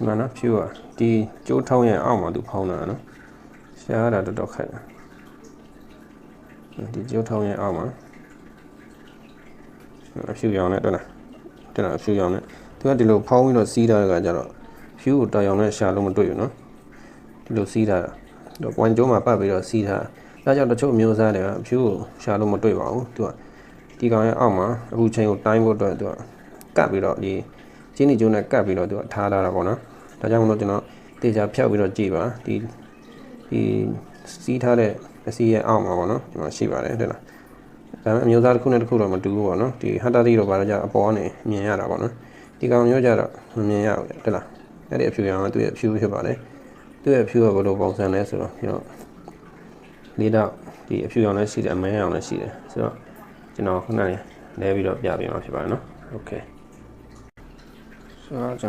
ဒီမှာနော်ဖြူကဒီကျိုးထောင်းရဲ့အောက်မှာသူဖောင်းတာနော်ရှားတာတော်တော်ခက်တယ်ဒီကျိုးထောင်းရဲ့အောက်မှာအဖြူရောင်နဲ့တွေ့လားတွေ့လားအဖြူရောင်နဲ့သူကဒီလိုဖောင်းပြီးတော့စီးထားတဲ့ကကြတော့ဖြူကိုတော်ရောင်နဲ့ရှာလို့မတွေ့ဘူးနော်ဒီလိုစီးထားတာတော့ပွန်ကျိုးမှာပတ်ပြီးတော့စီးထားတာဒါကြောင့်တချို့မျိုးစားတွေကဖြူကိုရှာလို့မတွေ့ပါဘူးသူကဒီကောင်ရဲ့အောက်မှာအခုချိန်ကိုတိုင်းဖို့အတွက်သူကကပ်ပြီးတော့ဒီ ချင်းနီကျိုးနဲ့ကပ်ပြီးတော့သူကထားလာတာပေါ့နော်ဒါကြောင့်မလို့ကျွန်တော်တေချာဖြောက်ပြီးတော့ကြည့်ပါဒီဒီစီးထားတဲ့အစီရဲ့အောက်မှာပေါ့နော်ဒီမှာရှိပါတယ်တဲ့လား ဒါပေမဲ့အမျိုးသားတစ်ခုနဲ့တစ်ခုတော့မတူဘူးပေါ့နော်ဒီဟတ်တာတီတော့ဘာလို့ကြအပေါ်ကနေမြင်ရတာပေါ့နော်ဒီကောင်မျိုးကြတော့မမြင်ရဘူးတဲ့လားအဲ့ဒီအဖြူရောင်ကသူ့ရဲ့အဖြူဖြစ်ပါတယ်သူ့ရဲ့အဖြူကဘယ်လိုပုံစံလဲဆိုတော့ဒီတော့လေးတော့ဒီအဖြူရောင်လည်းရှိတယ်အမဲရောင်လည်းရှိတယ်ဆိုတော့ကျွန်တော်ခုနကလဲပြီးတော့ပြပေးမှာဖြစ်ပါတယ်နော်โอเค ဆိုတော့ကျွန်တော်